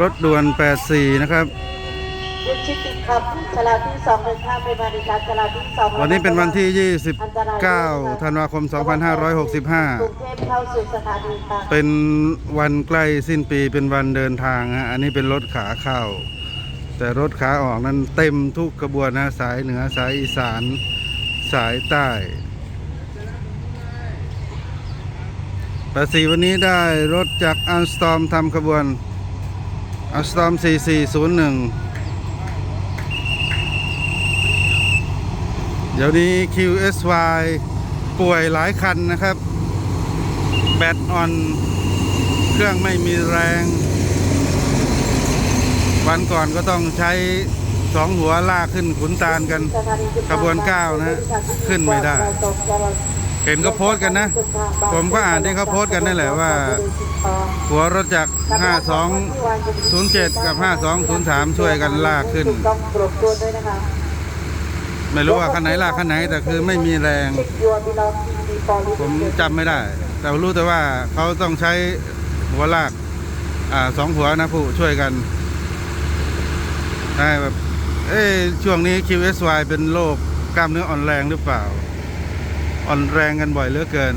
รถด่วน 84 นะครับยุดชิดติดขับชลาที่สองเดินข้ามไปมาดิการชลาที่สองวันนี้เป็นวันที่อันตรายด้วยนะคะ29 ธันวาคมกรุง2565เทพเข้าสู่สถานีบางเป็นวันใกล้สิ้นปีเป็นวันเดินทางฮะ อันนี้เป็นรถขาเข้า แต่รถขาออกนั้นเต็มทุกกระบวนนะสายเหนือสายอีสานสายใต้แต่สีวันนี้ได้รถจากอันสตอมทำขบวน อันสตอม4401เดี๋ยวนี้ QSY ป่วยหลายคันนะครับ แบตอ่อน เครื่องไม่มีแรง วันก่อนก็ต้องใช้สองหัวลากขึ้นขุนตาลกันขบวนก้านะ ขึ้นไม่ได้ เห็นเขาโพสต์กันนะ ผมก็อ่านที่เขาโพสต์กันนั่นแหละว่า หัวรถจาก5207 กับ 5203 ช่วยกันลากขึ้น ต้องตรวจตัวด้วยนะคะไม่รู้ว่าคันไหนลากคันไหนแต่คือไม่มีแรง ยัวบิลอทีดีปอลิผมจำไม่ได้ แต่รู้แต่ว่าเขาต้องใช้หัวลากอ่าสองหัวนะผู้ช่วยกันได้แบบเอ้ช่วงนี้ QSY เป็นโรคกล้ามเนื้ออ่อนแรงหรือเปล่า อ่อนแรงกันบ่อยเหลือเกิน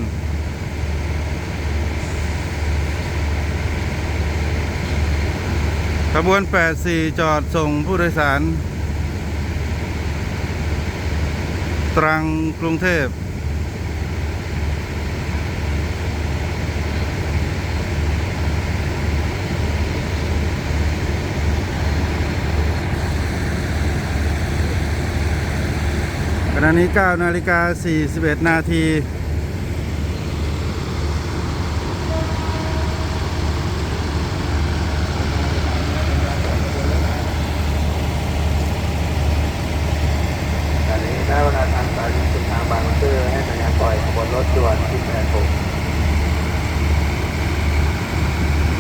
ขบวน 84 จอดส่งผู้โดยสาร ตรังกรุงเทพ ขณะนี้ 9 นาฬิกา 41 นาที ตอนนี้ได้เวลาทางสายสุดทางบางซื่อให้สัญญาณปล่อยขบวนรถด่วนที่แปดหก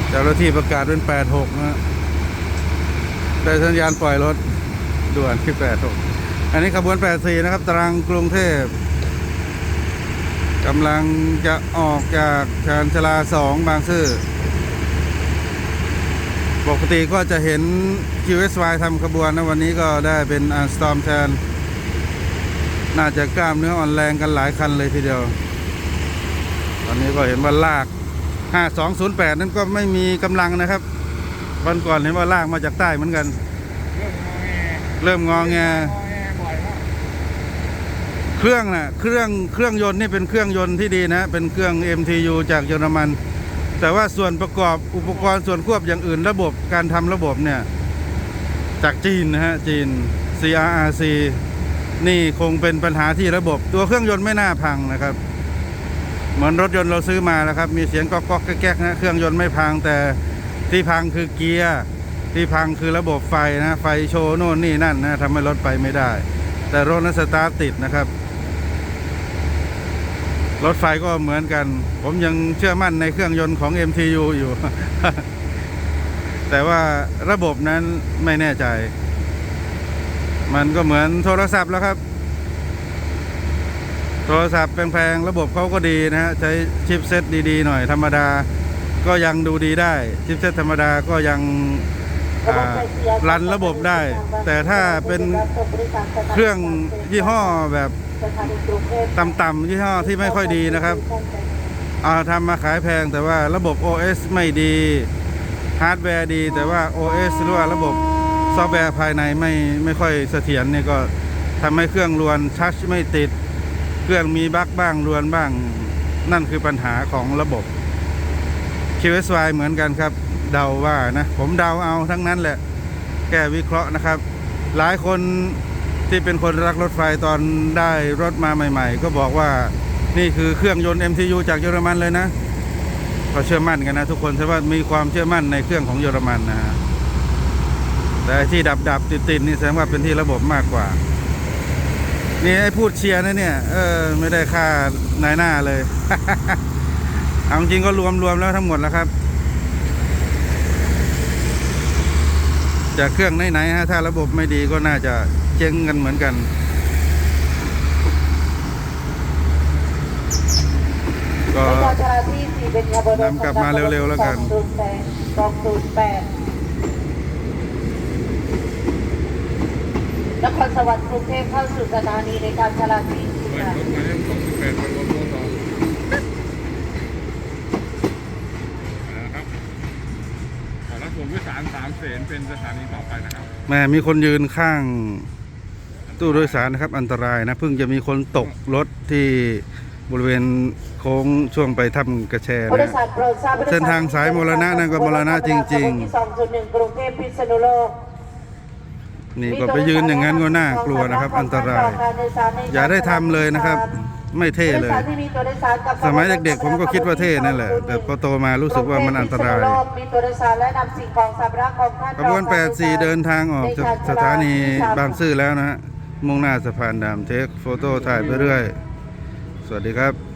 เจ้าหน้าที่ประกาศเป็น 86นะฮะได้สัญญาณปล่อยรถด่วนที่ 86 อันนี้ขบวน 84 นะครับ ตรังกรุงเทพกำลังจะออกจากชานชลา 2 บางซื่อปกติก็จะเห็น QSY ทำขบวนนะ วันนี้ก็ได้เป็นอันสตอมแทน น่าจะกล้ามเนื้ออ่อนแรงกันหลายคันเลยทีเดียว ตอนนี้ก็เห็นว่าลาก 5208 นั้นก็ไม่มีกำลังนะครับวันก่อนเห็นว่าลากมาจากใต้เหมือนกัน เริ่มงอแงเครื่องน่ะเครื่องเครื่องยนต์นี่เป็นเครื่องยนต์ที่ดีนะ เป็นเครื่อง MTU จากเยอรมัน แต่ว่าส่วนประกอบอุปกรณ์ส่วนควบอย่างอื่นระบบการทำระบบเนี่ย จากจีนนะฮะจีน CRRC นี่คงเป็นปัญหาที่ระบบ ตัวเครื่องยนต์ไม่น่าพังนะครับ เหมือนรถยนต์เราซื้อมาแล้วครับ มีเสียงก๊อกก๊อกแก๊กนะเครื่องยนต์ไม่พังแต่ที่พังคือเกียร์ที่พังคือระบบไฟนะไฟโชว์โน่นนี่นั่นนะทำให้รถไปไม่ได้ แต่รถนั้นสตาร์ทติดนะครับ รถไฟก็เหมือนกัน ผมยังเชื่อมั่นในเครื่องยนต์ของ MTU อยู่ แต่ว่าระบบนั้นไม่แน่ใจ มันก็เหมือนโทรศัพท์แล้วครับ ทรศัพท์แพงๆ ระบบเขาก็ดีนะฮะ ใช้ชิปเซ็ตดีๆ หน่อยธรรมดาก็ยังดูดีได้ ชิปเซ็ตธรรมดาก็ยังรันระบบได้ แต่ถ้าเป็นเครื่องยี่ห้อแบบต่ำๆยี่ห้อที่ไม่ค่อยดีนะครับเอาทำมาขายแพงแต่ว่าระบบ OS ไม่ดีฮาร์ดแวร์ดี แต่ว่า OS หรือว่าระบบซอฟต์แวร์ภายในไม่ไม่ค่อยเสถียรเนี่ยก็ทำให้เครื่องรวนทัชไม่ติด เครื่องมีบั๊กบ้างรวนบ้าง นั่นคือปัญหาของระบบ QSY เหมือนกันครับ เดาว่านะ ผมเดาเอาทั้งนั้นแหละ แก้วิเคราะห์นะครับ หลายคนที่เป็นคนรักรถไฟตอนได้รถมาใหม่ ๆ ก็บอกว่านี่คือเครื่องยนต์ MTU จากเยอรมันเลยนะก็เชื่อมั่นกันนะทุกคนแต่ว่ามีความเชื่อมั่นในเครื่องของเยอรมันนะฮะแต่ที่ดับดับติดติดๆนี่แสดงว่าเป็นที่ระบบมากกว่า นี่ไอ้พูดเชียร์นะเนี่ย เออ ไม่ได้ค่านายหน้าเลย เอาจริงก็รวมรวมแล้วทั้งหมดแล้วครับ จากเครื่องไหนๆฮะ ถ้าระบบไม่ดีก็น่าจะเจ๊งกันเหมือนกันก็แล้วก็ชลาที่สี่เป็นขบวนรถนำกลับมาเร็วๆแล้วกัน สองศูนย์แปดสองศูนย์แปด นครสวรรค์กรุงเทพเข้าสู่สถานีในการจราจรค่ะรถหมายเลขสองสิบแปดไปรถโมต่อนะครับขอรับผมวิสารสามเสนเป็นสถานีต่อไปนะครับ แหม่มีคนยืนข้างตู้โดยสารนะครับ อันตรายนะเพิ่งจะมีคนตกรถที่บริเวณโค้งช่วงไปถ้ำกระแชผู้โดนะ ยสารโปรดทราบผู้โดยสรเส้นทางสายมรณะนั่นก็มรณะจริงๆ ที่สองจุดหนึ่งกรุงเทพพิษณุโลก นี่ก็ไปยืนอย่างนั้นก็น่ากลัวนะครับ อันตราย อย่าได้ทำเลยนะครับ ไม่เท่เลย สมัยเด็กๆ ผมก็คิดว่าเท่นั่นแหละ แต่พอโตมารู้สึกว่ามันอันตรายมีตัวโดยสารและนำสิ่งของสำรับของท่านขบวน 84 เดินทางออกจากสถานีบางซื่อแล้วนะฮะมุ่งหน้าสะพานดามเทคโฟโต้ถ่ายไปเรื่อย สวัสดีครับ